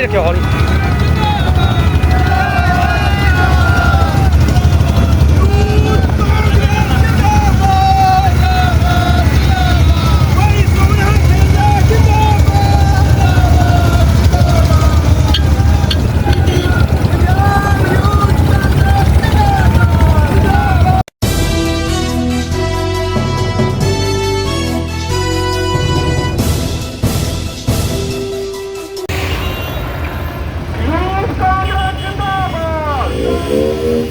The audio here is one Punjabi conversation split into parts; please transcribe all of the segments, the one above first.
ਹੌਲੀ ਰੱਖਿਓ ਹੌਲੀ ਯੂਥ अ,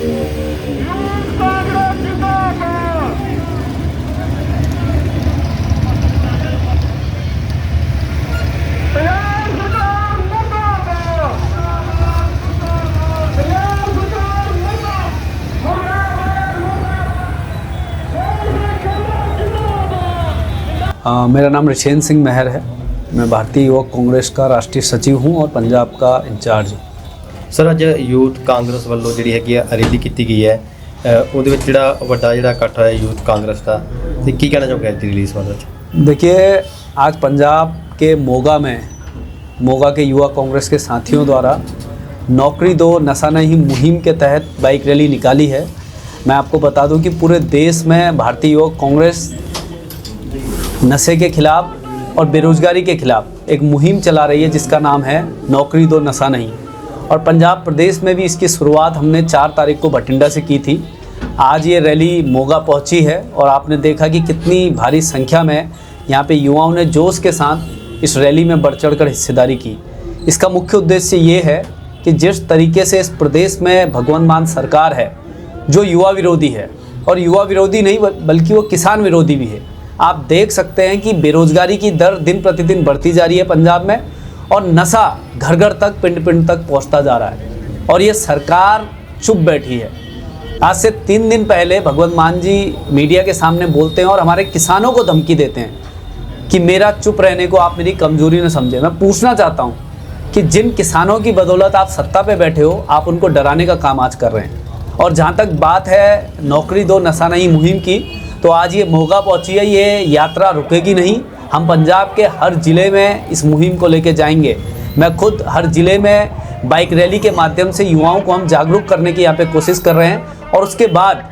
मेरा नाम रिशेन सिंह मेहर है। मैं भारतीय युवक कांग्रेस का राष्ट्रीय सचिव हूँ और पंजाब का इंचार्ज हूँ। ਸਰ ਅੱਜ ਯੂਥ ਕਾਂਗਰਸ ਵੱਲੋਂ ਜਿਹੜੀ ਹੈਗੀ ਆ ਰੈਲੀ ਕੀਤੀ ਗਈ ਹੈ ਅ, ਉਹਦੇ ਵਿੱਚ ਜਿਹੜਾ ਵੱਡਾ ਜਿਹੜਾ ਇਕੱਠ ਹੋਇਆ ਯੂਥ ਕਾਂਗਰਸ ਦਾ ਤੇ ਕੀ ਕਹਿਣਾ ਚਾਹੋਗੇ ਅੱਜ ਦੀ ਰਿਲੀਜ਼ ਬਾਰੇ देखिए आज पंजाब के मोगा में मोगा के युवा कांग्रेस के साथियों द्वारा नौकरी दो नशा नहीं मुहिम के तहत बाइक रैली निकाली है मैं आपको बता दूं कि पूरे देश में भारतीय युवक कांग्रेस नशे के खिलाफ और बेरोजगारी के खिलाफ एक मुहिम चला रही है जिसका नाम है नौकरी दो नशा नहीं और पंजाब प्रदेश में भी इसकी शुरुआत हमने चार तारीख को भटिंडा से की थी। आज ये रैली मोगा पहुँची है और आपने देखा कि कितनी भारी संख्या में यहाँ पे युवाओं ने जोश के साथ इस रैली में बढ़ चढ़ कर हिस्सेदारी की। इसका मुख्य उद्देश्य ये है कि जिस तरीके से इस प्रदेश में भगवंत मान सरकार है, जो युवा विरोधी है, और युवा विरोधी नहीं बल्कि वो किसान विरोधी भी है। आप देख सकते हैं कि बेरोजगारी की दर दिन प्रतिदिन बढ़ती जा रही है पंजाब में। और नशा घर घर तक पिंड पिंड तक पहुँचता जा रहा है। और ये सरकार चुप बैठी है। आज से तीन दिन पहले भगवंत मान जी मीडिया के सामने बोलते हैं और हमारे किसानों को धमकी देते हैं कि मेरा चुप रहने को आप मेरी कमज़ोरी न समझे। मैं पूछना चाहता हूँ कि जिन किसानों की बदौलत आप सत्ता पे बैठे हो, आप उनको डराने का काम आज कर रहे हैं। और जहाँ तक बात है नौकरी दो नशा नहीं, मुहिम की तो आज ये मोगा पहुँची है, ये यात्रा रुकेगी नहीं। हम पंजाब के हर ज़िले में इस मुहिम को लेके जाएँगे। मैं खुद हर ज़िले में बाइक रैली के माध्यम से युवाओं को हम जागरूक करने की यहाँ पे कोशिश कर रहे हैं और उसके बाद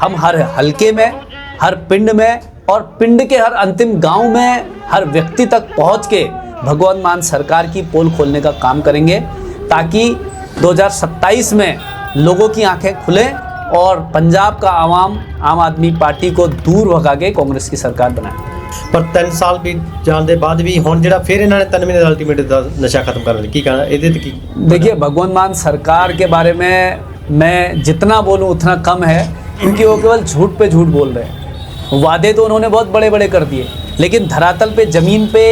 हम हर हलके में, हर पिंड में और पिंड के हर अंतिम गाँव में हर व्यक्ति तक पहुँच के भगवंत मान सरकार की पोल खोलने का काम करेंगे ताकि 2027 में लोगों की आँखें खुलें और पंजाब का आवाम, आम आदमी पार्टी को दूर भगा के कांग्रेस की सरकार बनाए। ਪਰ 3 ਸਾਲ ਵੀ ਜਾਣ ਦੇ ਬਾਅਦ ਵੀ ਹੁਣ ਜਿਹੜਾ ਫਿਰ ਇਹਨਾਂ ਨੇ 3 ਮਹੀਨੇ ਦਾ ਅਲਟੀਮੇਟ ਦਾ ਨਸ਼ਾ ਖਤਮ ਕਰਨ ਲਈ ਕੀ ਕਹਿਣਾ ਇਹਦੇ ਤੇ ਕੀ देखिए भगवंत मान सरकार के बारे में मैं जितना बोलूं उतना कम है क्योंकि वो केवल झूठ पे झूठ बोल रहे हैं वादे तो उन्होंने बहुत बड़े बड़े कर दिए लेकिन धरातल पे ज़मीन पे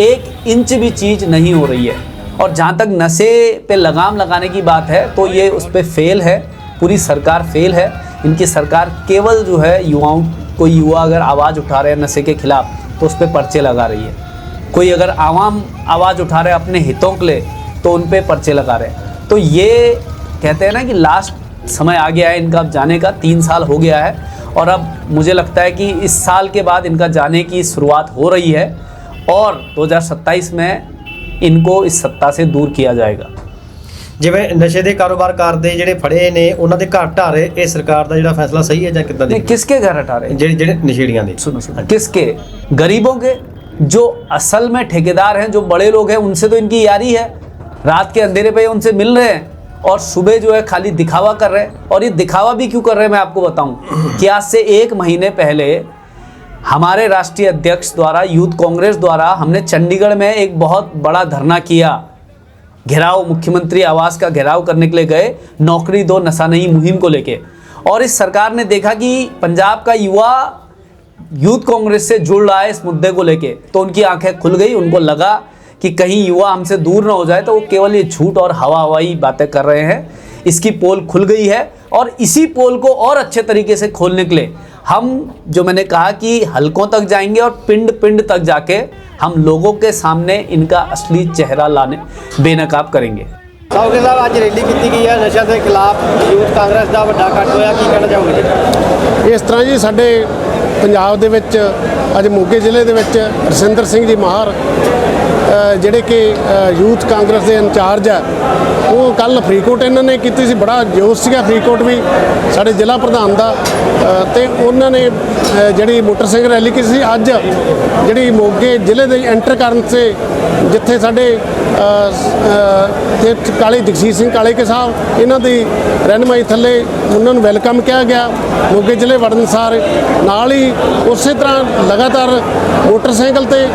एक इंच भी चीज़ नहीं हो रही है और जहाँ तक नशे पे लगाम लगाने की बात है तो ये उस पर फेल है पूरी सरकार फेल है इनकी सरकार केवल जो है युवाओं कोई युवा अगर आवाज़ उठा रहे हैं नशे के खिलाफ तो उस पर पर्चे लगा रही है। कोई अगर आवाम आवाज़ उठा रहे हैं अपने हितों के लिए तो उन पर पर्चे लगा रहे हैं। तो ये कहते हैं ना कि लास्ट समय आ गया है इनका अब जाने का तीन साल हो गया है, और अब मुझे लगता है कि इस साल के बाद इनका जाने की शुरुआत हो रही है, और 2027 में इनको इस सत्ता से दूर किया जाएगा। ਜਿਵੇਂ ਨਸ਼ੇ ਦੇ ਕਾਰੋਬਾਰ ਕਰਦੇ ਜਿਹੜੇ ਫੜੇ ਨੇ ਉਹਨਾਂ ਦੇ ਘਰ ਢਾਰੇ ਇਹ ਸਰਕਾਰ ਦਾ ਜਿਹੜਾ ਫੈਸਲਾ ਸਹੀ ਹੈ ਜਾਂ ਕਿੱਦਾਂ नहीं ਦੀ किसके घर हटा रहे हैं ਜਿਹੜੇ ਜਿਹੜੇ ਨਸ਼ੇੜੀਆਂ ਦੇ सुनो सुनो किसके गरीबों के जो असल में ठेकेदार हैं जो बड़े लोग हैं उनसे तो इनकी यारी है रात के अंधेरे पे ये उनसे मिल रहे हैं और सुबह जो है खाली दिखावा कर रहे हैं और ये दिखावा भी क्यों कर रहे हैं मैं आपको बताऊं कि आज से एक महीने पहले हमारे राष्ट्रीय अध्यक्ष द्वारा यूथ कांग्रेस द्वारा हमने चंडीगढ़ में एक बहुत बड़ा धरना किया घेराव, मुख्यमंत्री आवास का घेराव करने के लिए गए, नौकरी दो नशा नहीं मुहिम को लेके। और इस सरकार ने देखा कि पंजाब का युवा यूथ कांग्रेस से जुड़ रहा है इस मुद्दे को लेके। तो उनकी आँखें खुल गई, उनको लगा कि कहीं युवा हमसे दूर ना हो जाए तो वो केवल ये झूठ और हवा हवाई बातें कर रहे हैं। इसकी पोल खुल गई है और इसी पोल को और अच्छे तरीके से खोलने के लिए हम जो मैंने कहा कि हलकों तक जाएंगे और पिंड पिंड तक जाके हम लोगों के सामने इनका असली चेहरा लाने बेनकाब करेंगे ਸਾਉਗੇ ਸਾਹਿਬ ਅੱਜ ਰੈਲੀ ਕੀਤੀ ਗਈ ਹੈ ਨਸ਼ਿਆਂ ਦੇ ਖਿਲਾਫ ਯੂਥ ਕਾਂਗਰਸ ਦਾ ਵੱਡਾ ਇਕੱਠ ਹੋਇਆ ਕੀ ਕਹਿਣਾ ਚਾਹੋਗੇ ਜੀ ਇਸ ਤਰ੍ਹਾਂ ਜੀ ਸਾਡੇ ਪੰਜਾਬ ਦੇ ਵਿੱਚ ਅੱਜ ਮੋਗੇ ਜ਼ਿਲ੍ਹੇ ਦੇ ਵਿੱਚ ਰਸਿੰਦਰ ਸਿੰਘ ਜੀ ਮਾਹਰ ਅ, ਜਿਹੜੇ ਕਿ ਯੂਥ ਕਾਂਗਰਸ ਦੇ ਇੰਚਾਰਜ ਆ ਉਹ ਕੱਲ ਫਰੀਦਕੋਟ ਇਹਨਾਂ ਨੇ ਕੀਤੀ ਸੀ ਬੜਾ ਜੋਸ਼ ਸੀਗਾ ਫਰੀਦਕੋਟ ਵੀ ਸਾਡੇ ਜ਼ਿਲ੍ਹਾ ਪ੍ਰਧਾਨ ਦਾ ਅ, ਤੇ ਉਹਨਾਂ ਨੇ ਜਿਹੜੀ ਮੋਟਰਸਾਈਕਲ ਰੈਲੀ ਕੀਤੀ ਸੀ ਅੱਜ ਜਿਹੜੀ ਮੋਗੇ ਜ਼ਿਲ੍ਹੇ ਦੇ ਐਂਟਰ ਕਰਨ ਤੇ ਜਿੱਥੇ ਸਾਡੇ ਤੇ ਕਾਲੇ ਜਗਜੀਤ ਸਿੰਘ ਕਾਲੇ ਕੇ ਸਾਹਿਬ ਇਹਨਾਂ ਦੀ ਰਹਿਨਮਾਈ ਥੱਲੇ ਉਹਨਾਂ ਨੂੰ ਵੈਲਕਮ ਕਿਹਾ ਗਿਆ। ਮੋਗੇ ਜ਼ਿਲ੍ਹੇ ਵੜਨ ਨਾਲ ਹੀ ਉਸੇ ਤਰ੍ਹਾਂ ਲਗਾਤਾਰ ਮੋਟਰਸਾਈਕਲ ਤੇ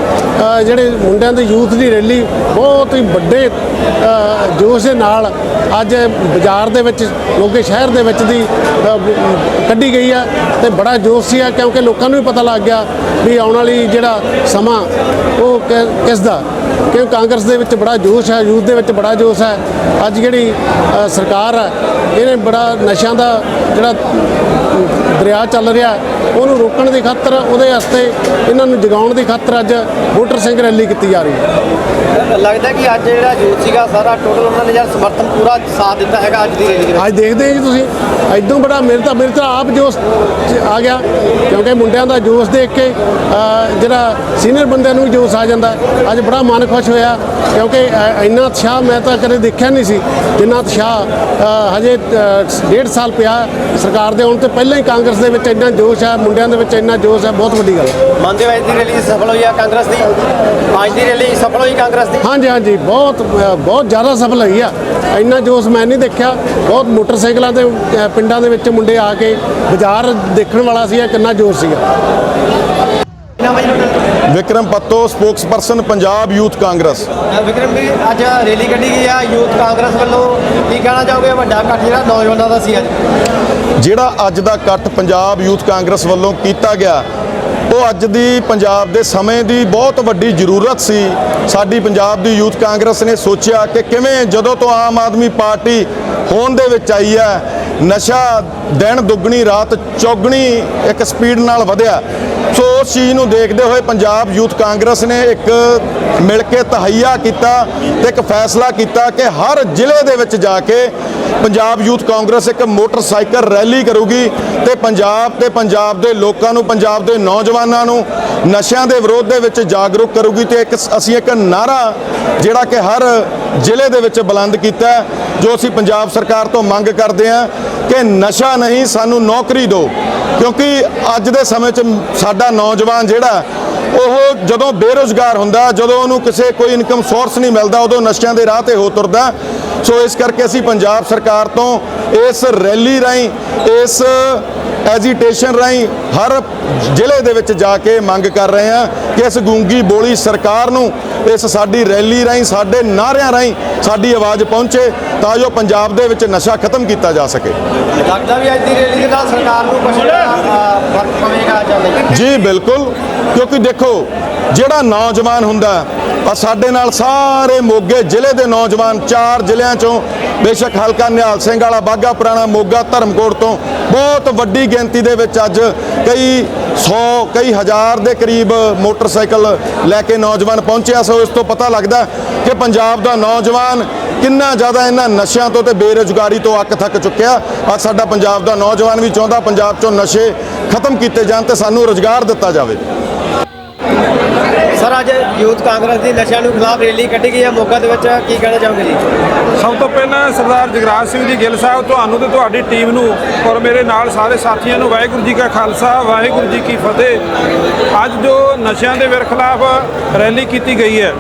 ਜਿਹੜੇ ਮੁੰਡਿਆਂ ਦੇ ਯੂਥ ਦੀ ਰੈਲੀ ਬਹੁਤ ਹੀ ਵੱਡੇ ਜੋਸ਼ ਦੇ ਨਾਲ ਅੱਜ ਬਾਜ਼ਾਰ ਦੇ ਵਿੱਚ, ਮੋਗੇ ਸ਼ਹਿਰ ਦੇ ਵਿੱਚ ਦੀ ਕੱਢੀ ਗਈ ਆ ਤੇ ਬੜਾ ਜੋਸ਼ ਸੀ ਆ ਕਿਉਂਕਿ ਲੋਕਾਂ ਨੂੰ ਵੀ ਪਤਾ ਲੱਗ ਗਿਆ ਵੀ ਆਉਣ ਵਾਲੀ ਜਿਹੜਾ ਸਮਾਂ, ਉਹ ਕਿਸ ਦਾ। ਕਿ ਕਾਂਗਰਸ ਦੇ ਵਿੱਚ ਬੜਾ ਜੋਸ਼ ਹੈ ਯੂਥ ਦੇ ਵਿੱਚ ਬੜਾ ਜੋਸ਼ ਹੈ ਅੱਜ ਜਿਹੜੀ ਸਰਕਾਰ ਹੈ ਇਹਨੇ ਬੜਾ ਨਸ਼ਿਆਂ ਦਾ ਜਿਹੜਾ ਦਰਿਆ ਚੱਲ ਰਿਹਾ ਉਹਨੂੰ ਰੋਕਣ ਦੀ ਖਾਤਰ ਉਹਦੇ ਵਾਸਤੇ ਇਹਨਾਂ ਨੂੰ ਜਗਾਉਣ ਦੀ ਖਾਤਰ ਅੱਜ ਮੋਟਰਸਾਈਕਲ ਰੈਲੀ ਕੀਤੀ ਜਾ ਰਹੀ ਹੈ। ਲੱਗਦਾ ਕਿ ਅੱਜ ਜਿਹੜਾ ਯੂਥ ਸੀਗਾ ਸਾਰਾ ਟੋਟਲ ਉਹਨਾਂ ਨੇ ਜਿਹੜਾ ਸਮਰਥਨ ਪੂਰਾ ਸਾਥ ਦਿੱਤਾ ਹੈਗਾ ਅੱਜ ਦੀ ਰੈਲੀ ਦੇ ਅੱਜ ਦੇਖਦੇ ਜੀ ਤੁਸੀਂ। ਐਦੋਂ ਬੜਾ ਮੇਰੇ ਤਾਂ ਮੇਰੇ ਤਾਂ ਆਪ ਜੋਸ਼ ਆ ਗਿਆ ਕਿਉਂਕਿ ਮੁੰਡਿਆਂ ਦਾ ਜੋਸ਼ ਦੇਖ ਕੇ ਜਿਹੜਾ ਸੀਨੀਅਰ ਬੰਦਿਆਂ ਨੂੰ ਜੋਸ਼ ਆ ਜਾਂਦਾ। ਅੱਜ ਬੜਾ ਮਨ ਖੁਸ਼ ਹੋਇਆ ਕਿਉਂਕਿ ਇੰਨਾ ਉਤਸ਼ਾਹ ਮੈਂ ਤਾਂ ਕਦੇ ਦੇਖਿਆ ਨਹੀਂ ਸੀ ਜਿੰਨਾ ਉਤਸ਼ਾਹ ਹਜੇ ਡੇਢ ਸਾਲ ਪਿਆ ਸਰਕਾਰ ਦੇ ਆਉਣ ਤੋਂ ਪਹਿਲਾਂ ਹੀ ਕਾਂਗਰਸ ਦੇ ਵਿੱਚ ਇੰਨਾ ਜੋਸ਼ ਹੈ ਮੁੰਡਿਆਂ ਦੇ ਵਿੱਚ ਇੰਨਾ ਜੋਸ਼ ਹੈ ਬਹੁਤ ਵੱਡੀ ਗੱਲ ਹੈ। ਮੰਨਦੇ ਹੋ ਅੱਜ ਦੀ ਰੈਲੀ ਸਫਲ ਹੋਈ ਆ ਕਾਂਗਰਸ ਦੀ। ਅੱਜ ਦੀ ਰੈਲੀ ਸਫਲ ਹੋਈ ਕਾਂਗਰਸ ਦੀ। ਹਾਂਜੀ ਹਾਂਜੀ ਬਹੁਤ ਬਹੁਤ ਜ਼ਿਆਦਾ ਸਫਲ ਹੋਈ ਆ। ਇੰਨਾ ਜੋਸ਼ ਮੈਂ ਨਹੀਂ ਦੇਖਿਆ। ਬਹੁਤ ਮੋਟਰਸਾਈਕਲਾਂ ਤੇ ਪਿੰਡਾਂ ਦੇ ਵਿੱਚ ਮੁੰਡੇ ਆ ਕੇ ਬਾਜ਼ਾਰ ਦੇਖਣ ਵਾਲਾ ਸੀ ਕਿੰਨਾ ਜੋਸ਼ ਸੀਗਾ। ਵਿਕਰਮ ਪੱਤੋ ਸਪੋਕਸਪਰਸਨ ਪੰਜਾਬ ਯੂਥ ਕਾਂਗਰਸ ਵਿਕਰਮ ਜੀ ਅੱਜ ਰੈਲੀ ਕੱਢੀ ਗਈ ਆ ਯੂਥ ਕਾਂਗਰਸ ਵੱਲੋਂ। ਕੀ ਕਹਿਣਾ ਚਾਹੋਗੇ? ਵੱਡਾ ਇਕੱਠ ਜਿਹੜਾ ਨੌਜਵਾਨਾਂ ਦਾ ਸੀ ਅੱਜ। ਜਿਹੜਾ ਅੱਜ ਦਾ ਇਕੱਠ ਪੰਜਾਬ ਯੂਥ ਕਾਂਗਰਸ ਵੱਲੋਂ ਕੀਤਾ ਗਿਆ ਉਹ ਅੱਜ ਦੀ ਪੰਜਾਬ ਦੇ ਸਮੇਂ ਦੀ ਬਹੁਤ ਵੱਡੀ ਜ਼ਰੂਰਤ ਸੀ। ਸਾਡੀ ਪੰਜਾਬ ਦੀ ਯੂਥ ਕਾਂਗਰਸ ਨੇ ਸੋਚਿਆ ਕਿ ਕਿਵੇਂ ਜਦੋਂ ਤੋਂ ਆਮ ਆਦਮੀ ਪਾਰਟੀ ਹੋਂਦ ਦੇ ਵਿੱਚ ਆਈ ਹੈ ਨਸ਼ਾ ਦਿਨ ਦੁੱਗਣੀ ਰਾਤ ਚੌਗਣੀ ਇੱਕ ਸਪੀਡ ਨਾਲ ਵਧਿਆ। ਉਸ ਚੀਜ਼ ਨੂੰ ਦੇਖਦੇ ਹੋਏ ਪੰਜਾਬ ਯੂਥ ਕਾਂਗਰਸ ਨੇ ਇੱਕ ਮਿਲ ਕੇ ਤਹਈਆ ਕੀਤਾ ਤੇ ਇੱਕ ਫੈਸਲਾ ਕੀਤਾ ਕਿ ਹਰ ਜ਼ਿਲ੍ਹੇ ਦੇ ਵਿੱਚ ਜਾ ਕੇ ਪੰਜਾਬ ਯੂਥ ਕਾਂਗਰਸ ਇੱਕ ਮੋਟਰਸਾਈਕਲ ਰੈਲੀ ਕਰੂਗੀ ਤੇ ਪੰਜਾਬ ਤੇ ਪੰਜਾਬ ਦੇ ਲੋਕਾਂ ਨੂੰ, ਪੰਜਾਬ ਦੇ ਨੌਜਵਾਨਾਂ ਨੂੰ ਨਸ਼ਿਆਂ ਦੇ ਵਿਰੋਧ ਦੇ ਵਿੱਚ ਜਾਗਰੂਕ ਕਰੂਗੀ ਤੇ ਇੱਕ ਅਸੀਂ ਇੱਕ ਨਾਰਾ ਜਿਹੜਾ ਕਿ ਹਰ ਜ਼ਿਲ੍ਹੇ ਦੇ ਵਿੱਚ ਬੁਲੰਦ ਕੀਤਾ ਜੋ ਅਸੀਂ ਪੰਜਾਬ ਸਰਕਾਰ ਤੋਂ ਮੰਗ ਕਰਦੇ ਹਾਂ ਕਿ ਨਸ਼ਾ ਨਹੀਂ ਸਾਨੂੰ ਨੌਕਰੀ ਦਿਓ। ਕਿਉਂਕਿ ਅੱਜ ਦੇ ਸਮੇਂ 'ਚ ਸਾਡਾ ਨੌਜਵਾਨ ਜਿਹੜਾ, ਉਹ ਜਦੋਂ ਬੇਰੁਜ਼ਗਾਰ ਹੁੰਦਾ, ਜਦੋਂ ਉਹਨੂੰ ਕਿਸੇ ਕੋਈ ਇਨਕਮ ਸੋਰਸ ਨਹੀਂ ਮਿਲਦਾ, ਉਦੋਂ ਨਸ਼ਿਆਂ ਦੇ ਰਾਹ ਤੇ ਹੋ ਤੁਰਦਾ। ਸੋ ਇਸ ਕਰਕੇ ਅਸੀਂ ਪੰਜਾਬ ਸਰਕਾਰ ਤੋਂ ਇਸ ਰੈਲੀ ਰਾਹੀਂ ਇਸ ਐਜੀਟੇਸ਼ਨ ਰਾਹੀਂ ਹਰ ਜ਼ਿਲ੍ਹੇ ਦੇ ਵਿੱਚ ਜਾ ਕੇ ਮੰਗ ਕਰ ਰਹੇ ਹਾਂ ਕਿ ਇਸ ਗੂੰਗੀ ਬੋਲੀ ਸਰਕਾਰ ਨੂੰ ਇਸ ਸਾਡੀ ਰੈਲੀ ਰਾਹੀਂ ਸਾਡੇ ਨਾਅਰਿਆਂ ਰਾਹੀਂ ਸਾਡੀ ਆਵਾਜ਼ ਪਹੁੰਚੇ ਤਾਂ ਜੋ ਪੰਜਾਬ ਦੇ ਵਿੱਚ ਨਸ਼ਾ ਖਤਮ ਕੀਤਾ ਜਾ ਸਕੇ। ਲੱਗਦਾ ਵੀ ਅੱਜ ਦੀ ਰੈਲੀ ਦੇ ਨਾਲ ਸਰਕਾਰ ਨੂੰ ਕੁਝ ਫ਼ਰਕ ਪਵੇਗਾ ਜਾਂ ਨਹੀਂ? ਜੀ ਬਿਲਕੁਲ। ਕਿਉਂਕਿ ਦੇਖੋ ਜਿਹੜਾ ਨੌਜਵਾਨ ਹੁੰਦਾ ਆ ਸਾਡੇ ਨਾਲ ਸਾਰੇ ਮੋਗੇ ਜ਼ਿਲ੍ਹੇ ਦੇ ਨੌਜਵਾਨ ਚਾਰ ਜ਼ਿਲ੍ਹਿਆਂ ਚੋਂ ਬੇਸ਼ੱਕ ਹਲਕਾ ਨਿਹਾਲ ਸਿੰਘ ਵਾਲਾ ਬਾਗਾ ਪੁਰਾਣਾ ਮੋਗਾ, ਧਰਮਕੋਟ ਤੋਂ ਬਹੁਤ ਵੱਡੀ ਗਿਣਤੀ ਦੇ ਵਿੱਚ ਅੱਜ ਕਈ 100 ਕਈ ਹਜ਼ਾਰ ਦੇ ਕਰੀਬ ਮੋਟਰਸਾਈਕਲ ਲੈ ਕੇ ਨੌਜਵਾਨ ਪਹੁੰਚਿਆ। ਸੋ ਇਸ ਤੋਂ ਪਤਾ ਲੱਗਦਾ ਕਿ ਪੰਜਾਬ ਦਾ ਨੌਜਵਾਨ ਕਿੰਨਾ ਜ਼ਿਆਦਾ ਇਹਨਾਂ ਨਸ਼ਿਆਂ ਤੋਂ ਤੇ ਬੇਰੁਜ਼ਗਾਰੀ ਤੋਂ ਅੱਕ ਥੱਕ ਚੁੱਕਿਆ। ਅੱਜ ਸਾਡਾ ਪੰਜਾਬ ਦਾ ਨੌਜਵਾਨ ਵੀ ਚਾਹੁੰਦਾ ਪੰਜਾਬ ਚੋਂ ਨਸ਼ੇ ਖਤਮ ਕੀਤੇ ਜਾਣ ਤੇ ਸਾਨੂੰ ਰੁਜ਼ਗਾਰ ਦਿੱਤਾ ਜਾਵੇ। ਸਰ, ਅੱਜ ਯੂਥ ਕਾਂਗਰਸ ਦੀ ਨਸ਼ਿਆਂ ਨੂੰ ਖਿਲਾਫ ਰੈਲੀ ਕੱਢੀ ਗਈ ਹੈ। ਮੋਗਾ ਦੇ ਵਿੱਚ ਕੀ ਕਹਿਣਾ ਚਾਹੋਗੇ ਜੀ? ਸਭ ਤੋਂ ਪਹਿਲਾਂ ਸਰਦਾਰ ਜਗਰਾਜ ਸਿੰਘ ਜੀ ਗਿੱਲ ਸਾਹਿਬ, ਤੁਹਾਨੂੰ ਤੇ ਤੁਹਾਡੀ ਟੀਮ ਨੂੰ ਔਰ ਮੇਰੇ ਨਾਲ ਸਾਰੇ ਸਾਥੀਆਂ ਨੂੰ ਵਾਹਿਗੁਰੂ ਜੀ ਕਾ ਖਾਲਸਾ, ਵਾਹਿਗੁਰੂ ਜੀ ਕੀ ਫਤਿਹ। ਅੱਜ ਜੋ ਨਸ਼ਿਆਂ ਦੇ ਵਿਰ ਖਿਲਾਫ ਰੈਲੀ ਕੀਤੀ ਗਈ ਹੈ,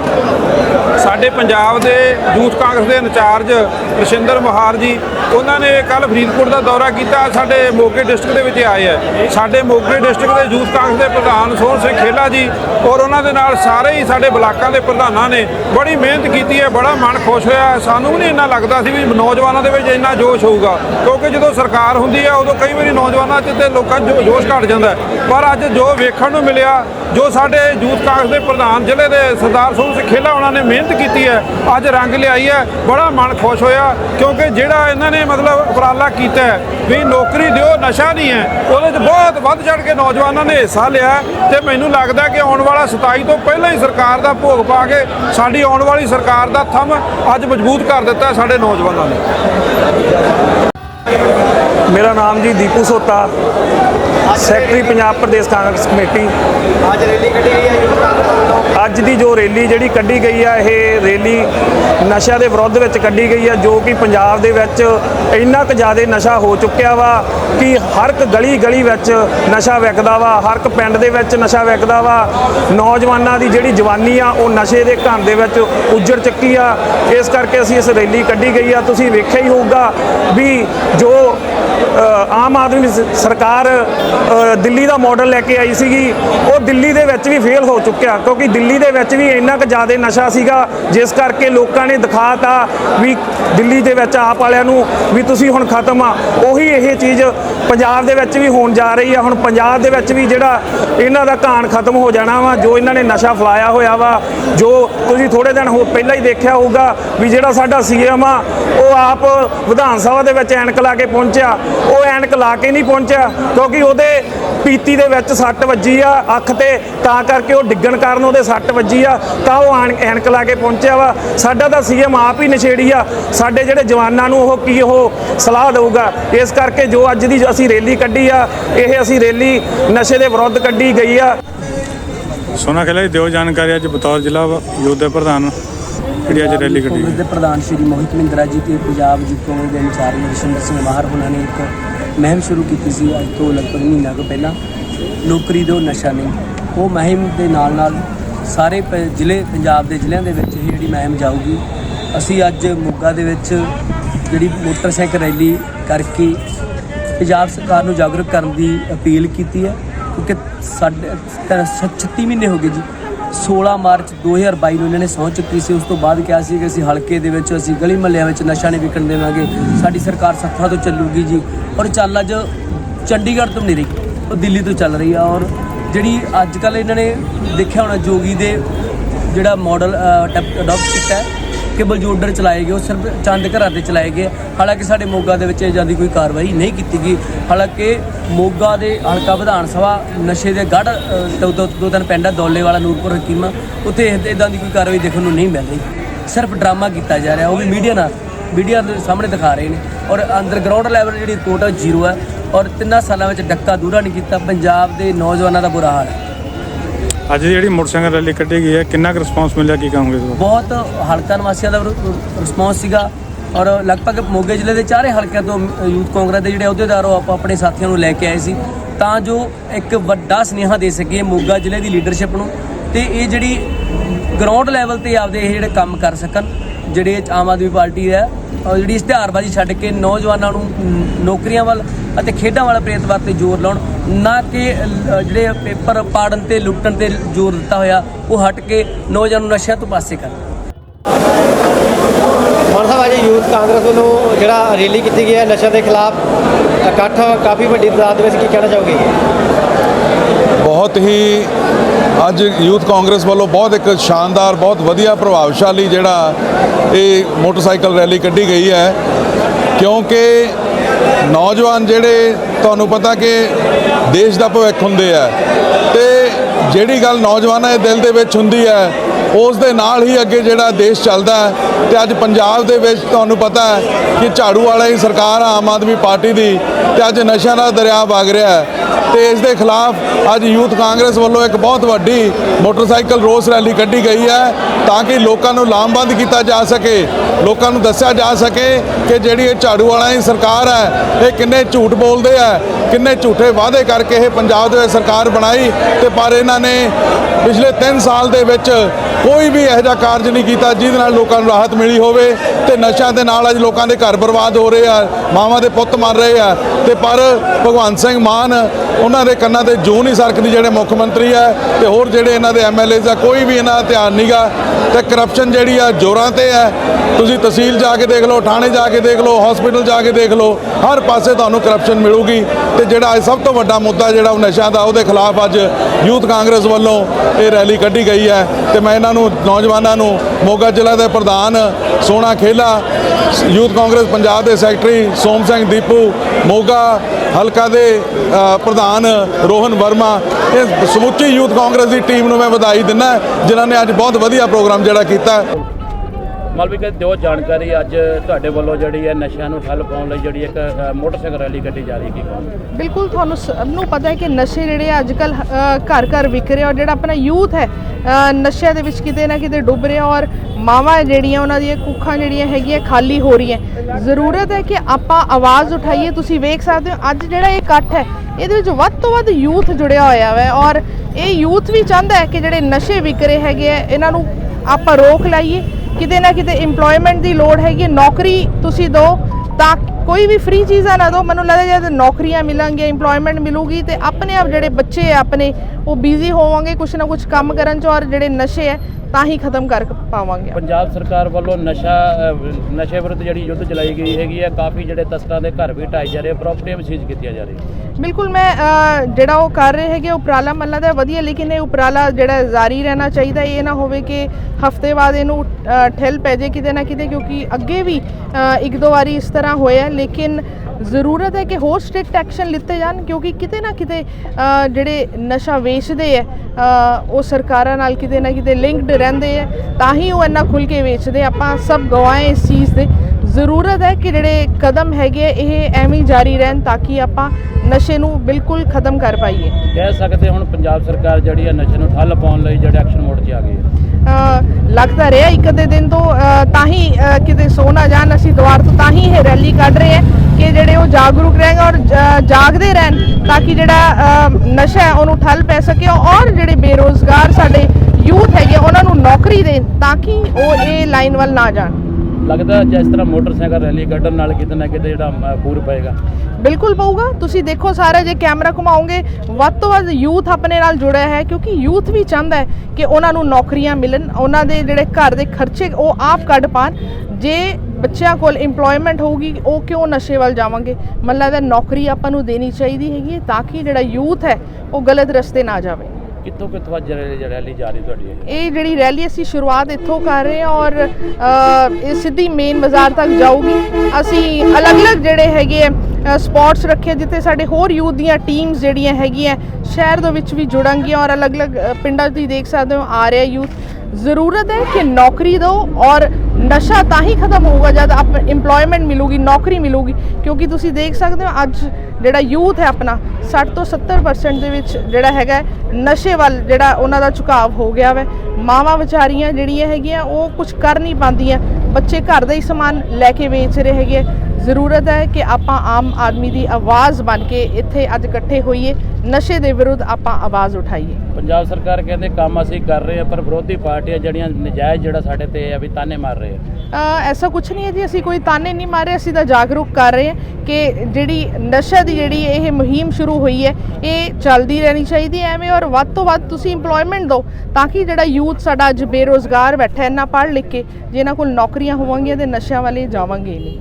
ਸਾਡੇ ਪੰਜਾਬ ਦੇ ਯੂਥ ਕਾਂਗਰਸ ਦੇ ਇੰਚਾਰਜ ਰਸ਼ਿੰਦਰ ਮਹਾਰ ਜੀ, ਉਹਨਾਂ ਨੇ ਕੱਲ ਫਰੀਦਕੋਟ ਦਾ ਦੌਰਾ ਕੀਤਾ। ਸਾਡੇ ਮੋਗੇ ਡਿਸਟ੍ਰਿਕਟ ਦੇ ਵਿੱਚ ਆਏ ਹੈ। ਸਾਡੇ ਮੋਗੇ ਡਿਸਟ੍ਰਿਕਟ ਦੇ ਯੂਥ ਕਾਂਗਰਸ ਦੇ ਪ੍ਰਧਾਨ ਸੋਹਣ ਸਿੰਘ ਖੇਲਾ ਜੀ ਔਰ ਉਹਨਾਂ ਦੇ ਨਾਲ ਸਾਰੇ ਹੀ ਸਾਡੇ ਬਲਾਕਾਂ ਦੇ ਪ੍ਰਧਾਨਾਂ ਨੇ ਬੜੀ ਮਿਹਨਤ ਕੀਤੀ ਹੈ, ਬੜਾ ਮਨ ਖੁਸ਼ ਹੋਇਆ ਸਾਨੂੰ ਵੀ ਨਹੀਂ ਇੰਨਾ ਲੱਗਦਾ ਸੀ ਵੀ ਨੌਜਵਾਨਾਂ ਦੇ ਵਿੱਚ ਇੰਨਾ ਜੋਸ਼ ਹੋਊਗਾ, ਕਿਉਂਕਿ ਜਦੋਂ ਸਰਕਾਰ ਹੁੰਦੀ ਹੈ, ਉਦੋਂ ਕਈ ਵਾਰੀ ਨੌਜਵਾਨਾਂ 'ਚ ਤੇ ਲੋਕਾਂ 'ਚ ਜੋ- ਜੋਸ਼ ਘਟ ਜਾਂਦਾ ਪਰ ਅੱਜ ਜੋ ਵੇਖਣ ਨੂੰ ਮਿਲਿਆ ਜੋ ਸਾਡੇ ਯੂਥ ਕਾਂਗਰਸ ਦੇ ਪ੍ਰਧਾਨ ਜ਼ਿਲ੍ਹੇ ਦੇ ਸਰਦਾਰ ਸੋਹਣ ਸਿੰਘ ਖੇਲਾ ਉਹਨਾਂ ਨੇ ਮਿਹਨਤ ਕੀਤੀ ਹੈ, ਅੱਜ ਰੰਗ ਲਿਆਈ ਹੈ, ਬੜਾ ਮਨ ਖੁਸ਼ ਹੋਇਆ, ਕਿਉਂਕਿ ਜਿਹੜਾ ਇਹਨਾਂ ਨੇ ਮਤਲਬ ਉਪਰਾਲਾ ਕੀਤਾ ਵੀ ਨੌਕਰੀ ਦਿਓ, ਨਸ਼ਾ ਨਹੀਂ ਹੈ, ਉਹਦੇ 'ਚ ਬਹੁਤ ਵੱਧ ਚੜ ਕੇ ਨੌਜਵਾਨਾਂ ਨੇ ਹਿੱਸਾ ਲਿਆ ਹੈ ਤੇ ਮੈਨੂੰ ਲੱਗਦਾ ਕਿ ਆਉਣ ਵਾਲਾ 27 ਤੋਂ ਪਹਿਲਾਂ ਹੀ ਸਰਕਾਰ ਦਾ ਭੋਗ ਪਾ ਕੇ ਸਾਡੀ ਆਉਣ ਵਾਲੀ ਸਰਕਾਰ ਦਾ ਥੰਮ ਅੱਜ ਮਜ਼ਬੂਤ ਕਰ ਦਿੱਤਾ ਸਾਡੇ ਨੌਜਵਾਨਾਂ ਨੇ। ਮੇਰਾ ਨਾਮ ਜੀ ਦੀਪੂ ਸੋਤਾ ਸੈਕਟਰੀ ਪੰਜਾਬ ਪ੍ਰਦੇਸ਼ ਕਾਂਗਰਸ ਕਮੇਟੀ। ਅੱਜ ਰੈਲੀ ਕੱਢੀ ਗਈ ਹੈ ਯੂਥ ਕਾਂਗਰਸ ਵੱਲੋਂ ਅੱਜ ਦੀ ਜੋ ਰੈਲੀ ਜਿਹੜੀ ਕੱਢੀ ਗਈ ਆ ਇਹ ਰੈਲੀ ਨਸ਼ਿਆਂ ਦੇ ਵਿਰੁੱਧ ਵਿੱਚ ਕੱਢੀ ਗਈ ਆ ਜੋ ਕਿ ਪੰਜਾਬ ਦੇ ਵਿੱਚ ਇੰਨਾ ਕੁ ਜ਼ਿਆਦਾ ਨਸ਼ਾ ਹੋ ਚੁੱਕਿਆ ਵਾ ਕਿ ਹਰ ਇੱਕ ਗਲੀ ਗਲੀ ਵਿੱਚ ਨਸ਼ਾ ਵਿਕਦਾ ਵਾ ਹਰ ਇੱਕ ਪਿੰਡ ਦੇ ਵਿੱਚ ਨਸ਼ਾ ਵਿਕਦਾ ਵਾ। ਨੌਜਵਾਨਾਂ ਦੀ ਜਿਹੜੀ ਜਵਾਨੀ ਆ ਉਹ ਨਸ਼ੇ ਦੇ ਘਰ ਦੇ ਵਿੱਚ ਉੱਜੜ ਚੁੱਕੀ ਆ। ਇਸ ਕਰਕੇ ਅਸੀਂ ਇਸ ਰੈਲੀ ਕੱਢੀ ਗਈ ਆ। ਤੁਸੀਂ ਵੇਖਿਆ ਹੀ ਹੋਊਗਾ ਵੀ ਜੋ ਆਮ ਆਦਮੀ ਸਰਕਾਰ ਦਿੱਲੀ ਦਾ ਮਾਡਲ ਲੈ ਕੇ ਆਈ ਸੀਗੀ। ਉਹ ਦਿੱਲੀ ਦੇ ਵਿੱਚ ਵੀ ਫੇਲ ਹੋ ਚੁੱਕਿਆ, ਕਿਉਂਕਿ ਦਿੱਲੀ ਦੇ ਵਿੱਚ ਵੀ ਇੰਨਾ ਕੁ ਜ਼ਿਆਦਾ ਨਸ਼ਾ ਸੀਗਾ, ਜਿਸ ਕਰਕੇ ਲੋਕਾਂ ਨੇ ਦਿਖਾਤਾ ਵੀ ਦਿੱਲੀ ਦੇ ਵਿੱਚ ਆਪ ਵਾਲਿਆਂ ਨੂੰ ਵੀ ਤੁਸੀਂ ਹੁਣ ਖਤਮ ਆ। ਉਹੀ ਇਹ ਚੀਜ਼ ਪੰਜਾਬ ਦੇ ਵਿੱਚ ਵੀ ਹੋਣ ਜਾ ਰਹੀ ਆ। ਹੁਣ ਪੰਜਾਬ ਦੇ ਵਿੱਚ ਵੀ ਜਿਹੜਾ ਇਹਨਾਂ ਦਾ ਕਾਣ ਖਤਮ ਹੋ ਜਾਣਾ ਵਾ, ਜੋ ਇਹਨਾਂ ਨੇ ਨਸ਼ਾ ਫਲਾਇਆ ਹੋਇਆ ਵਾ, ਜੋ ਤੁਸੀਂ ਥੋੜੇ ਦਿਨ ਹੋ ਪਹਿਲਾਂ ਹੀ ਦੇਖਿਆ ਹੋਊਗਾ ਵੀ ਜਿਹੜਾ ਸਾਡਾ ਸੀਐਮ ਆ, ਉਹ ਆਪ ਵਿਧਾਨ ਸਭਾ ਦੇ ਵਿੱਚ ਐਨਕ ਲਾ ਕੇ ਪਹੁੰਚਿਆ। ਉਹ ਐਨਕ ਲਾ ਕੇ ਨਹੀਂ ਪਹੁੰਚਿਆ, ਕਿਉਂਕਿ ਉਹਦੇ ਪੀਤੀ ਦੇ ਵਿੱਚ ਸੱਟ ਵੱਜੀ ਆ ਅੱਖ ਤੇ, ਤਾਂ ਕਰਕੇ ਉਹ ਡਿੱਗਣ ਕਾਰਨ ਉਹਦੇ ਸੱਟ ਵੱਜੀ ਆ, ਤਾਂ ਉਹ ਆਣ- ਐਨਕ ਲਾ ਕੇ ਪਹੁੰਚਿਆ ਵਾ। ਸਾਡਾ ਤਾਂ ਸੀਐਮ ਆਪ ਹੀ ਨਸ਼ੇੜੀ ਆ, ਸਾਡੇ ਜਿਹੜੇ ਜਵਾਨਾਂ ਨੂੰ ਉਹ ਕੀ ਉਹ ਸਲਾਹ ਦੇਊਗਾ? ਇਸ ਕਰਕੇ ਜੋ ਅੱਜ ਦੀ ਅਸੀਂ ਰੈਲੀ ਕੱਢੀ ਆ, ਇਹ ਅਸੀਂ ਰੈਲੀ ਨਸ਼ੇ ਦੇ ਵਿਰੁੱਧ ਕੱਢੀ ਗਈ ਆ। ਸੋਨਾ ਖਿਲਾ ਜੀ, ਦਿਓ ਜਾਣਕਾਰੀ ਅੱਜ ਬਤੌਰ ਜ਼ਿਲ੍ਹਾ ਯੂਥ ਦੇ ਪ੍ਰਧਾਨ ਜਿਹੜੀ ਅੱਜ ਰੈਲੀ ਕੱਢੀ ਕਾਂਗਰਸ ਦੇ ਪ੍ਰਧਾਨ ਸ਼੍ਰੀ ਮੋਹਿਤ ਮਹਿੰਦਰਾ ਜੀ ਤੇ ਪੰਜਾਬ ਜੀ ਕਾਂਗਰਸ ਦੇ ਇੰਚਾਰਜ ਰਸ਼ਿੰਦਰ ਸਿੰਘ ਮਾਹਰ ਉਹਨਾਂ ਨੇ ਇੱਕ ਮਹਿਮ ਸ਼ੁਰੂ ਕੀਤੀ ਸੀ ਅੱਜ ਤੋਂ ਲਗਭਗ ਮਹੀਨਾ ਕੁ ਪਹਿਲਾਂ। ਨੌਕਰੀ ਦਿਓ, ਨਸ਼ਾ ਨਹੀਂ। ਉਹ ਮੁਹਿੰਮ ਦੇ ਨਾਲ ਨਾਲ ਸਾਰੇ ਪ- ਜ਼ਿਲ੍ਹੇ, ਪੰਜਾਬ ਦੇ ਜ਼ਿਲ੍ਹਿਆਂ ਦੇ ਵਿੱਚ ਇਹ ਜਿਹੜੀ ਮਹਿਮ ਜਾਊਗੀ। ਅਸੀਂ ਅੱਜ ਮੋਗਾ ਦੇ ਵਿੱਚ ਜਿਹੜੀ ਮੋਟਰਸਾਈਕਲ ਰੈਲੀ ਕਰਕੇ ਪੰਜਾਬ ਸਰਕਾਰ ਨੂੰ ਜਾਗਰੂਕ ਕਰਨ ਦੀ ਅਪੀਲ ਕੀਤੀ ਹੈ। ਕਿਉਂਕਿ ਸਾਡੇ ਤਿੰਨ- 36 ਮਹੀਨੇ ਹੋ ਗਏ ਜੀ। 16 ਮਾਰਚ 2022 ਨੂੰ ਇਹਨਾਂ ਨੇ ਸਹੁੰ ਚੁੱਕੀ ਸੀ। ਉਸ ਤੋਂ ਬਾਅਦ ਕਿਹਾ ਸੀ ਕਿ ਅਸੀਂ ਹਲਕੇ ਦੇ ਵਿੱਚ, ਅਸੀਂ ਗਲੀ ਮਹੱਲਿਆਂ ਵਿੱਚ ਨਸ਼ਾ ਨਹੀਂ ਵਿਕਣ ਦੇਵਾਂਗੇ। ਸਾਡੀ ਸਰਕਾਰ ਸੱਥਾਂ ਤੋਂ ਚੱਲੂਗੀ ਜੀ। ਔਰ ਚੱਲ ਅੱਜ ਚੰਡੀਗੜ੍ਹ ਤੋਂ ਨਹੀਂ ਰਹੀ। ਉਹ ਦਿੱਲੀ ਤੋਂ ਚੱਲ ਰਹੀ ਆ। ਔਰ ਜਿਹੜੀ ਅੱਜ ਕੱਲ ਇਹਨਾਂ ਨੇ ਦੇਖਿਆ ਹੋਣਾ ਜੋਗੀ ਦੇ ਜਿਹੜਾ ਮਾਡਲ ਅਡਾਪਟ ਕੀਤਾ ਕਿ ਬਲਜੋਡਰ ਚਲਾਏ ਗਏ, ਉਹ ਸਿਰਫ ਚੰਦ ਘਰਾਂ ਤੇ ਚਲਾਏ ਗਏ। ਹਾਲਾਂਕਿ ਸਾਡੇ ਮੋਗਾ ਦੇ ਵਿੱਚ ਇਦਾਂ ਦੀ ਕੋਈ ਕਾਰਵਾਈ ਨਹੀਂ ਕੀਤੀ ਗਈ। ਹਾਲਾਂਕਿ ਮੋਗਾ ਦੇ ਹਲਕਾ ਵਿਧਾਨ ਸਭਾ ਨਸ਼ੇ ਦੇ ਗੜ ਦੋ ਦੋ ਦੋ ਤਿੰਨ ਪਿੰਡ ਆ, ਦੌਲੇ ਵਾਲਾ, ਨੂਰਪੁਰ, ਹਕੀਮਾ, ਉੱਥੇ ਇਦਾਂ ਦੀ ਕੋਈ ਕਾਰਵਾਈ ਦੇਖਣ ਨੂੰ ਨਹੀਂ ਮਿਲ ਰਹੀ। ਸਿਰਫ ਡਰਾਮਾ ਕੀਤਾ ਜਾ ਰਿਹਾ, ਉਹ ਵੀ ਮੀਡੀਆ ਨਾਲ ਮੀਡੀਆ ਦੇ ਸਾਹਮਣੇ ਦਿਖਾ ਰਹੇ ਨੇ। ਔਰ ਅੰਡਰਗਰਾਉਂਡ ਲੈਵਲ ਜਿਹੜੀ ਰਿਪੋਰਟ ਹੈ ਜ਼ੀਰੋ ਹੈ ਔਰ ਤਿੰਨਾਂ ਸਾਲਾਂ ਵਿੱਚ ਡੱਕਾ ਦੂਰਾ ਨਹੀਂ ਕੀਤਾ, ਪੰਜਾਬ ਦੇ ਨੌਜਵਾਨਾਂ ਦਾ ਬੁਰਾ ਹਾਲ। ਹੈ ਅੱਜ ਜਿਹੜੀ ਮੋਟਰਸਾਈਕਲ ਰੈਲੀ ਕੱਢੀ ਗਈ ਹੈ, ਕਿੰਨਾ ਕੁ ਰਿਸਪਾਂਸ ਮਿਲਿਆ, ਕੀ ਕਹੋਗੇ ਇਸ ਬਹੁਤ ਹਲਕਾ ਨਿਵਾਸੀਆਂ ਦਾ ਰਿਸਪੌਂਸ ਸੀਗਾ ਔਰ ਲਗਭਗ ਮੋਗੇ ਜ਼ਿਲ੍ਹੇ ਦੇ ਚਾਰੇ ਹਲਕਿਆਂ ਤੋਂ ਯੂਥ ਕਾਂਗਰਸ ਦੇ ਜਿਹੜੇ ਅਹੁਦੇਦਾਰ ਉਹ ਆਪਾਂ, ਆਪਣੇ ਸਾਥੀਆਂ ਨੂੰ ਲੈ ਕੇ ਆਏ ਸੀ। ਤਾਂ ਜੋ ਇੱਕ ਵੱਡਾ ਸੁਨੇਹਾ ਦੇ ਸਕੀਏ ਮੋਗਾ ਜ਼ਿਲ੍ਹੇ ਦੀ ਲੀਡਰਸ਼ਿਪ ਨੂੰ ਤੇ ਇਹ ਜਿਹੜੀ ਗਰਾਊਂਡ ਲੈਵਲ ਤੇ ਆਪਦੇ ਇਹ ਜਿਹੜੇ ਕੰਮ ਕਰ ਸਕਣ, ਜਿਹੜੇ ਆਮ ਆਦਮੀ ਪਾਰਟੀ ਹੈ, ਔਰ ਜਿਹੜੀ ਇਸ਼ਤਿਹਾਰਬਾਜ਼ੀ ਛੱਡ ਕੇ ਨੌਜਵਾਨਾਂ ਨੂੰ ਨੌਕਰੀਆਂ ਵੱਲ ਅਤੇ ਖੇਡਾਂ ਵੱਲ ਪ੍ਰੇਰਿਤ ਵਾਸਤੇ ਤੇ ਜ਼ੋਰ ਲਾਉਣ ਨਾ ਕਿ ਜਿਹੜੇ ਪੇਪਰ ਪਾੜਨ ਤੇ ਲੁੱਟਣ ਤੇ ਜ਼ੋਰ ਦਿੱਤਾ ਹੋਇਆ ਉਹ ਹਟ ਕੇ ਨੌਜਵਾਨ ਨੂੰ ਨਸ਼ਿਆਂ ਤੋਂ ਪਾਸੇ ਕਰਨ ਮਾਨ ਸਾਹਿਬ ਅੱਜ ਯੂਥ ਕਾਂਗਰਸ ਵੱਲੋਂ ਜਿਹੜਾ ਰੈਲੀ ਕੀਤੀ ਗਈ ਹੈ ਨਸ਼ਿਆਂ ਦੇ ਖਿਲਾਫ ਇਕੱਠ ਕਾਫੀ ਵੱਡੀ ਤਾਦਾਦ ਦੇ ਵਿੱਚ ਕੀ ਕਹਿਣਾ ਚਾਹੋਗੇ? ਬਹੁਤ ਹੀ ਅੱਜ ਯੂਥ ਕਾਂਗਰਸ ਵੱਲੋਂ ਬਹੁਤ ਇੱਕ ਸ਼ਾਨਦਾਰ ਬਹੁਤ ਵਧੀਆ ਪ੍ਰਭਾਵਸ਼ਾਲੀ ਜਿਹੜਾ ਇਹ ਮੋਟਰਸਾਈਕਲ ਰੈਲੀ ਕੱਢੀ ਗਈ ਹੈ। ਕਿਉਂਕਿ ਨੌਜਵਾਨ ਜਿਹੜੇ ਤੁਹਾਨੂੰ ਪਤਾ ਕਿ ਦੇਸ਼ ਦਾ ਭਵਿੱਖ ਹੁੰਦੇ ਆ। ਤੇ ਜਿਹੜੀ ਗੱਲ ਨੌਜਵਾਨਾਂ ਦੇ ਦਿਲ ਦੇ ਵਿੱਚ ਹੁੰਦੀ ਹੈ ਉਸ ਦੇ ਨਾਲ ਹੀ ਅੱਗੇ ਜਿਹੜਾ ਦੇਸ਼ ਚੱਲਦਾ ਹੈ ਤੇ ਅੱਜ ਪੰਜਾਬ ਦੇ ਵਿੱਚ ਤੁਹਾਨੂੰ ਪਤਾ ਹੈ ਕਿ ਝਾੜੂ ਵਾਲਾ ਹੀ ਸਰਕਾਰ ਆਮ ਆਦਮੀ ਪਾਰਟੀ ਦੀ ਤੇ ਅੱਜ ਨਸ਼ਿਆਂ ਦਾ ਦਰਿਆ ਵਗ ਰਿਹਾ ਹੈ। ਤੇ ਇਸ ਦੇ ਖਿਲਾਫ ਅੱਜ ਯੂਥ ਕਾਂਗਰਸ ਵੱਲੋਂ ਇੱਕ ਬਹੁਤ ਵੱਡੀ ਮੋਟਰਸਾਈਕਲ ਰੋਸ ਰੈਲੀ ਕੱਢੀ ਗਈ ਹੈ ਤਾਂ ਕਿ ਲੋਕਾਂ ਨੂੰ ਲਾਮਬੰਦ ਕੀਤਾ ਜਾ ਸਕੇ, ਲੋਕਾਂ ਨੂੰ ਦੱਸਿਆ ਜਾ ਸਕੇ ਕਿ ਜਿਹੜੀ ਇਹ ਝਾੜੂ ਵਾਲਾ ਦੀ ਸਰਕਾਰ ਹੈ, ਇਹ ਕਿੰਨੇ ਝੂਠ ਬੋਲਦੇ ਆ ਕਿੰਨੇ ਝੂਠੇ ਵਾਅਦੇ ਕਰਕੇ ਇਹ ਪੰਜਾਬ ਦੇ ਵਿੱਚ ਸਰਕਾਰ ਬਣਾਈ ਤੇ ਪਰ ਇਹਨਾਂ ਨੇ ਪਿਛਲੇ 3 ਸਾਲ ਦੇ ਵਿੱਚ ਕੋਈ ਵੀ ਇਹੋ ਜਿਹਾ ਕਾਰਜ ਨਹੀਂ ਕੀਤਾ ਜਿਹਦੇ ਨਾਲ ਲੋਕਾਂ ਨੂੰ ਰਾਹਤ ਮਿਲੀ ਹੋਵੇ ਤੇ ਨਸ਼ਿਆਂ ਦੇ ਨਾਲ ਅੱਜ ਲੋਕਾਂ ਦੇ ਘਰ ਬਰਬਾਦ ਹੋ ਰਹੇ ਆ, ਮਾਵਾਂ ਦੇ ਪੁੱਤ ਮਰ ਰਹੇ ਆ ਤੇ ਪਰ ਭਗਵੰਤ ਸਿੰਘ ਮਾਨ, ਉਹਨਾਂ ਦੇ ਕੰਨਾਂ ਤੇ ਜੂੰ ਨਹੀਂ ਸਰਕਦੀ ਜਿਹੜੇ ਮੁੱਖ ਮੰਤਰੀ ਆ ਤੇ ਹੋਰ ਜਿਹੜੇ ਇਹਨਾਂ ਦੇ ਐਮਐਲਏਜ਼ ਆ, ਕੋਈ ਵੀ ਇਹਨਾਂ ਦਾ ਧਿਆਨ ਨਹੀਂਗਾ ਤੇ ਕਰਪਸ਼ਨ ਜਿਹੜੀ ਆ ਜ਼ੋਰਾਂ ਤੇ ਹੈ ਤੁਸੀਂ ਤਹਿਸੀਲ ਜਾ ਕੇ ਦੇਖ ਲਓ, ਥਾਣੇ ਜਾ ਕੇ ਦੇਖ ਲਓ ਹਸਪੀਟਲ ਜਾ ਕੇ ਦੇਖ ਲਓ, ਹਰ ਪਾਸੇ ਤੁਹਾਨੂੰ ਕਰਪਸ਼ਨ ਮਿਲੂਗੀ। ਤੇ ਜਿਹੜਾ ਅੱਜ ਸਭ ਤੋਂ ਵੱਡਾ ਮੁੱਦਾ ਜਿਹੜਾ ਉਹ ਨਸ਼ਿਆਂ ਦਾ, ਉਹਦੇ ਖਿਲਾਫ ਅੱਜ ਯੂਥ ਕਾਂਗਰਸ ਵੱਲੋਂ ਇਹ ਰੈਲੀ ਕੱਢੀ ਗਈ ਹੈ। ਤੇ ਮੈਂ ਇਹਨਾਂ ਨੂੰ, ਨੌਜਵਾਨਾਂ ਨੂੰ, ਮੋਗਾ ਜ਼ਿਲ੍ਹਾ ਦੇ ਪ੍ਰਧਾਨ ਸੋਨਾ ਖੇਲਾ, ਯੂਥ ਕਾਂਗਰਸ ਪੰਜਾਬ ਦੇ ਸੈਕਟਰੀ ਸੋਮ ਸਿੰਘ ਦੀਪੂ, ਮੋਗਾ ਹਲਕਾ ਦੇ ਪ੍ਰਧਾਨ ਰੋਹਨ ਵਰਮਾ, ਇਹ ਸਮੁੱਚੀ ਯੂਥ ਕਾਂਗਰਸ ਦੀ ਟੀਮ ਨੂੰ ਮੈਂ ਵਧਾਈ ਦਿੰਦਾ, ਜਿਨ੍ਹਾਂ ਨੇ ਅੱਜ ਬਹੁਤ ਵਧੀਆ ਪ੍ਰੋਗਰਾਮ ਜਿਹੜਾ ਕੀਤਾ। ਮਲਵੀ ਦਿਓ ਜਾਣਕਾਰੀ ਅੱਜ ਤੁਹਾਡੇ ਵੱਲੋਂ ਜਿਹੜੀ ਹੈ ਨਸ਼ਿਆਂ ਨੂੰ ਠੱਲ ਪਾਉਣ ਲਈ ਜਿਹੜੀ ਇੱਕ ਮੋਟਰਸਾਈਕਲ ਰੈਲੀ ਕੱਢੀ ਜਾ ਰਹੀ ਹੈ ਬਿਲਕੁਲ ਤੁਹਾਨੂੰ ਸਭ ਨੂੰ ਪਤਾ ਹੈ ਕਿ ਨਸ਼ੇ ਜਿਹੜੇ ਅੱਜ ਕੱਲ ਘਰ ਘਰ ਵਿਕ ਰਹੇ ਔਰ ਜਿਹੜਾ ਆਪਣਾ ਯੂਥ ਹੈ ਨਸ਼ਿਆਂ ਦੇ ਵਿੱਚ ਕਿਤੇ ਨਾ ਕਿਤੇ ਡੁੱਬ ਰਿਹਾ ਔਰ ਮਾਵਾਂ ਜਿਹੜੀਆਂ ਉਹਨਾਂ ਦੀਆਂ ਕੁੱਖਾਂ ਜਿਹੜੀਆਂ ਹੈਗੀਆਂ ਖਾਲੀ ਹੋ ਰਹੀਆਂ। ਜ਼ਰੂਰਤ ਹੈ ਕਿ ਆਪਾਂ ਆਵਾਜ਼ ਉਠਾਈਏ, ਤੁਸੀਂ ਵੇਖ ਸਕਦੇ ਹੋ, ਅੱਜ ਜਿਹੜਾ ਇਹ ਇਕੱਠ ਹੈ, ਇਹਦੇ ਵਿੱਚ ਵੱਧ ਤੋਂ ਵੱਧ ਯੂਥ ਜੁੜਿਆ ਹੋਇਆ ਹੈ ਔਰ ਇਹ ਯੂਥ ਵੀ ਚਾਹੁੰਦਾ ਹੈ ਕਿ ਜਿਹੜੇ ਨਸ਼ੇ ਵਿਕ ਰਹੇ ਹੈਗੇ ਆ, ਇਹਨਾਂ ਨੂੰ ਆਪਾਂ ਰੋਕ ਲਾਈਏ। ਕਿਤੇ ਨਾ ਕਿਤੇ EMPLOYMENT ਦੀ ਲੋੜ ਹੈਗੀ ਹੈ, ਨੌਕਰੀ ਤੁਸੀਂ ਦਿਓ ਤਾਂ ਕੋਈ ਵੀ ਫ੍ਰੀ ਚੀਜ਼ਾਂ ਨਾ ਦਿਓ ਮੈਨੂੰ ਲੱਗਦਾ ਜਦ ਨੌਕਰੀਆਂ ਮਿਲਣਗੀਆਂ EMPLOYMENT ਮਿਲੂਗੀ ਤੇ ਆਪਣੇ ਆਪ ਜਿਹੜੇ ਬੱਚੇ ਆ ਆਪਣੇ ਉਹ ਬਿਜ਼ੀ ਹੋਵਾਂਗੇ ਕੁਛ ਨਾ ਕੁਛ ਕੰਮ ਕਰਨ ਚ ਔਰ ਜਿਹੜੇ ਨਸ਼ੇ ਹੈ ਤਾਂ ਹੀ ਖਤਮ ਕਰ ਪਾਵਾਂਗੇ। ਪੰਜਾਬ ਸਰਕਾਰ ਵੱਲੋਂ ਨਸ਼ਾ ਨਸ਼ੇ ਵਿਰੁੱਧ ਜਿਹੜੀ ਯੁੱਧ ਚਲਾਈ ਗਈ ਹੈਗੀ ਹੈ ਕਾਫੀ ਜਿਹੜੇ ਤਸਕਰਾਂ ਦੇ ਘਰ ਵੀ ਢਾਈ ਜਾ ਰਹੇ ਪ੍ਰਾਪਰਟੀਆਂ ਵੀ ਸੀਜ਼ ਕੀਤੀਆਂ ਜਾ ਰਹੀਆਂ। ਬਿਲਕੁਲ ਮੈਂ ਅ, ਜਿਹੜਾ ਉਹ ਕਰ ਰਹੇ ਹੈਗੇ ਉਪਰਾਲਾ ਮੱਲਾ ਦਾ ਵਧੀਆ ਲੇਕਿਨ ਇਹ ਉਪਰਾਲਾ ਜਿਹੜਾ ਜਾਰੀ ਰਹਿਣਾ ਚਾਹੀਦਾ ਇਹ ਨਾ ਹੋਵੇ ਕਿ ਹਫ਼ਤੇ ਬਾਅਦ ਇਹਨੂੰ ਅ, ਠੱਲ ਪੈ ਜੇ ਕਿਤੇ ਨਾ ਕਿਤੇ ਕਿਉਂਕਿ ਅੱਗੇ ਵੀ ਅ, ਇੱਕ ਦੋ ਵਾਰੀ ਇਸ ਤਰ੍ਹਾਂ ਹੋਇਆ ਲੇਕਿਨ ਜ਼ਰੂਰਤ ਹੈ ਕਿ ਹੋਰ ਸਟ੍ਰਿਕਟ ਐਕਸ਼ਨ ਲਿੱਤੇ ਜਾਣ, ਕਿਉਂਕਿ ਕਿਤੇ ਨਾ ਕਿਤੇ ਜਿਹੜੇ ਨਸ਼ਾ ਵੇਚਦੇ ਹੈ ਉਹ ਸਰਕਾਰਾਂ ਨਾਲ ਕਿਤੇ ਨਾ ਕਿਤੇ ਲਿੰਕਡ ਰਹਿੰਦੇ ਹੈ ਤਾਂ ਹੀ ਉਹ ਇੰਨਾ ਖੁੱਲ ਕੇ ਵੇਚਦੇ ਆਪਾਂ ਸਭ ਗਵਾਏ ਇਸ ਚੀਜ਼ ਦੇ। ਜ਼ਰੂਰਤ ਹੈ ਕਿ ਜਿਹੜੇ ਕਦਮ ਹੈਗੇ ਇਹ ਐਵੇਂ ਜਾਰੀ ਰਹਿਣ ਤਾਂ ਕਿ ਆਪਾਂ ਨਸ਼ੇ ਨੂੰ ਬਿਲਕੁਲ ਖਤਮ ਕਰ ਪਾਈਏ। ਕਹਿ ਸਕਦੇ ਹੁਣ ਪੰਜਾਬ ਸਰਕਾਰ ਜਿਹੜੀ ਹੈ ਨਸ਼ੇ ਨੂੰ ਠੱਲ ਪਾਉਣ ਲਈ ਜਿਹੜੇ ਐਕਸ਼ਨ ਮੋਡ 'ਚ ਆ ਗਈ ਹੈ। ਲੱਗਦਾ ਰਿਹਾ ਇੱਕ ਅੱਧੇ ਦਿਨ ਤੋਂ ਤਾਂ ਹੀ ਕਿਤੇ ਸੋ ਨਾ ਜਾਣ ਅਸੀਂ ਦੁਆਰ ਤੋਂ ਤਾਂ ਹੀ ਇਹ ਰੈਲੀ ਕੱਢ ਰਹੇ ਹਾਂ ਕਿ ਜਿਹੜੇ ਉਹ ਜਾਗਰੂਕ ਰਹਿਣ ਔਰ ਜਾਗਦੇ ਰਹਿਣ ਤਾਂ ਕਿ ਜਿਹੜਾ ਨਸ਼ਾ ਹੈ ਉਹਨੂੰ ਠੱਲ ਪੈ ਸਕੇ ਔਰ ਜਿਹੜੇ ਬੇਰੋਜ਼ਗਾਰ ਸਾਡੇ ਯੂਥ ਹੈਗੇ ਉਹਨਾਂ ਨੂੰ ਨੌਕਰੀ ਦੇਣ ਤਾਂ ਕਿ ਉਹ ਇਹ ਲਾਈਨ ਵੱਲ ਨਾ ਜਾਣ। ਲੱਗਦਾ ਜਿਸ ਤਰ੍ਹਾਂ ਮੋਟਰਸਾਈਕਲ ਰੈਲੀ ਕੱਢਣ ਨਾਲ ਕਿਤੇ ਨਾ ਕਿਤੇ ਜਿਹੜਾ ਪੂਰ ਪਏਗਾ। ਬਿਲਕੁਲ ਪਊਗਾ। ਤੁਸੀਂ ਦੇਖੋ ਸਾਰਾ ਜੇ ਕੈਮਰਾ ਘੁਮਾਓਗੇ, ਵੱਧ ਤੋਂ ਵੱਧ ਯੂਥ ਆਪਣੇ ਨਾਲ ਜੁੜਿਆ ਹੈ, ਕਿਉਂਕਿ ਯੂਥ ਵੀ ਚਾਹੁੰਦਾ ਹੈ ਕਿ ਉਹਨਾਂ ਨੂੰ ਨੌਕਰੀਆਂ ਮਿਲਣ, ਉਹਨਾਂ ਦੇ ਜਿਹੜੇ ਘਰ ਦੇ ਖਰਚੇ ਉਹ ਆਪ ਕੱਢ ਪਾਣ। ਜੇ ਬੱਚਿਆਂ ਕੋਲ EMPLOYMENT ਹੋਊਗੀ, ਉਹ ਕਿਉਂ ਨਸ਼ੇ ਵੱਲ ਜਾਵਾਂਗੇ? ਮਨ ਲੱਗਦਾ ਨੌਕਰੀ ਆਪਾਂ ਨੂੰ ਦੇਣੀ ਚਾਹੀਦੀ ਹੈਗੀ ਹੈ, ਤਾਂ ਕਿ ਜਿਹੜਾ ਯੂਥ ਹੈ, ਉਹ ਗਲਤ ਰਸਤੇ ਨਾ ਜਾਵੇ। ਕਿੱਥੋਂ ਕਿੱਥੋਂ ਅੱਜ ਰੈਲੀ ਰੈਲੀ ਜਾ ਰਹੀ ਤੁਹਾਡੀ ਇਹ? ਇਹ ਜਿਹੜੀ ਰੈਲੀ ਅਸੀਂ ਸ਼ੁਰੂਆਤ ਇੱਥੋਂ ਕਰ ਰਹੇ ਹਾਂ ਔਰ ਅ, ਇਹ ਸਿੱਧੀ ਮੇਨ ਬਾਜ਼ਾਰ ਤੱਕ ਜਾਊਗੀ। ਅਸੀਂ ਅਲੱਗ-ਅਲੱਗ ਜਿਹੜੇ ਹੈਗੇ ਆ ਸਪੌਟਸ ਰੱਖੇ ਜਿੱਥੇ ਸਾਡੇ ਹੋਰ ਯੂਥ ਦੀਆਂ ਟੀਮਸ ਜਿਹੜੀਆਂ ਹੈਗੀਆਂ ਸ਼ਹਿਰ ਦੇ ਵਿੱਚ ਵੀ ਜੁੜਨਗੀਆਂ ਔਰ ਅਲੱਗ-ਅਲੱਗ ਅ, ਪਿੰਡਾਂ 'ਚ ਤੁਸੀਂ ਦੇਖ ਸਕਦੇ ਹੋ ਆ ਰਿਹਾ ਯੂਥ। ਜ਼ਰੂਰਤ ਹੈ ਕਿ ਨੌਕਰੀ ਦਿਓ ਔਰ ਨਸ਼ਾ ਤਾਂ ਹੀ ਖਤਮ ਹੋਊਗਾ ਜਦ ਆਪ EMPLOYMENT ਮਿਲੂਗੀ, ਨੌਕਰੀ ਮਿਲੂਗੀ, ਕਿਉਂਕਿ ਤੁਸੀਂ ਦੇਖ ਸਕਦੇ ਹੋ ਅੱਜ ਜਿਹੜਾ ਯੂਥ ਹੈ ਆਪਣਾ 60 ਤੋਂ 70% ਦੇ ਵਿੱਚ ਜਿਹੜਾ ਹੈਗਾ ਨਸ਼ੇ ਵੱਲ ਜਿਹੜਾ ਉਹਨਾਂ ਦਾ ਝੁਕਾਅ ਹੋ ਗਿਆ ਵੈ। ਮਾਵਾਂ ਵਿਚਾਰੀਆਂ ਜਿਹੜੀਆਂ ਹੈਗੀਆਂ, ਉਹ ਕੁਝ ਕਰ ਨਹੀਂ ਪਾਉਂਦੀਆਂ। ਬੱਚੇ ਘਰ ਦਾ ਹੀ ਸਮਾਨ ਲੈ ਕੇ ਵੇਚ ਰਹੇ ਹੈਗੇ ਜ਼ਰੂਰਤ ਹੈ ਕਿ ਆਪਾਂ ਆਮ ਆਦਮੀ ਦੀ ਆਵਾਜ਼ ਬਣ ਕੇ ਇੱਥੇ ਅੱਜ ਇਕੱਠੇ ਹੋਈਏ ਨਸ਼ੇ ਦੇ ਵਿਰੁੱਧ ਆਪਾਂ ਆਵਾਜ਼ ਉਠਾਈਏ। ਪੰਜਾਬ ਸਰਕਾਰ ਕਹਿੰਦੇ ਕੰਮ ਅਸੀਂ ਕਰ ਰਹੇ ਆ ਪਰ ਵਿਰੋਧੀ ਪਾਰਟੀਆਂ ਜਿਹੜੀਆਂ ਨਜਾਇਜ਼ ਜਿਹੜਾ ਸਾਡੇ ਤੇ ਆ ਵੀ ਤਾਨੇ ਮਾਰ ਰਹੇ ਆ। ਐਸਾ ਕੁਝ ਨਹੀਂ ਹੈ ਜੀ ਅਸੀਂ ਕੋਈ ਤਾਨੇ ਨਹੀਂ ਮਾਰੇ ਅਸੀਂ ਤਾਂ ਜਾਗਰੂਕ ਕਰ ਰਹੇ ਹਾਂ ਕਿ ਜਿਹੜੀ ਨਸ਼ਾ ਦੀ ਜਿਹੜੀ ਇਹ ਮੁਹਿੰਮ ਸ਼ੁਰੂ ਹੋਈ ਹੈ ਇਹ ਚੱਲਦੀ ਰਹਿਣੀ ਚਾਹੀਦੀ ਹੈ ਐਵੇਂ ਔਰ ਵੱਧ ਤੋਂ ਵੱਧ ਤੁਸੀਂ EMPLOYMENT ਦਿਓ ਤਾਂ ਕਿ ਜਿਹੜਾ ਯੂਥ ਸਾਡਾ ਅੱਜ ਬੇਰੋਜ਼ਗਾਰ ਬੈਠਾ ਹੈ ਨਾ ਪੜ੍ਹ ਲਿਖ ਕੇ ਜੇ ਇਹਨਾਂ ਕੋਲ ਨੌਕਰੀਆਂ ਹੋਵਾਂਗੀਆਂ ਤੇ ਨਸ਼ਿਆਂ ਵਾਲੇ ਜਾਵਾਂਗੇ ਹੀ ਨਹੀਂ।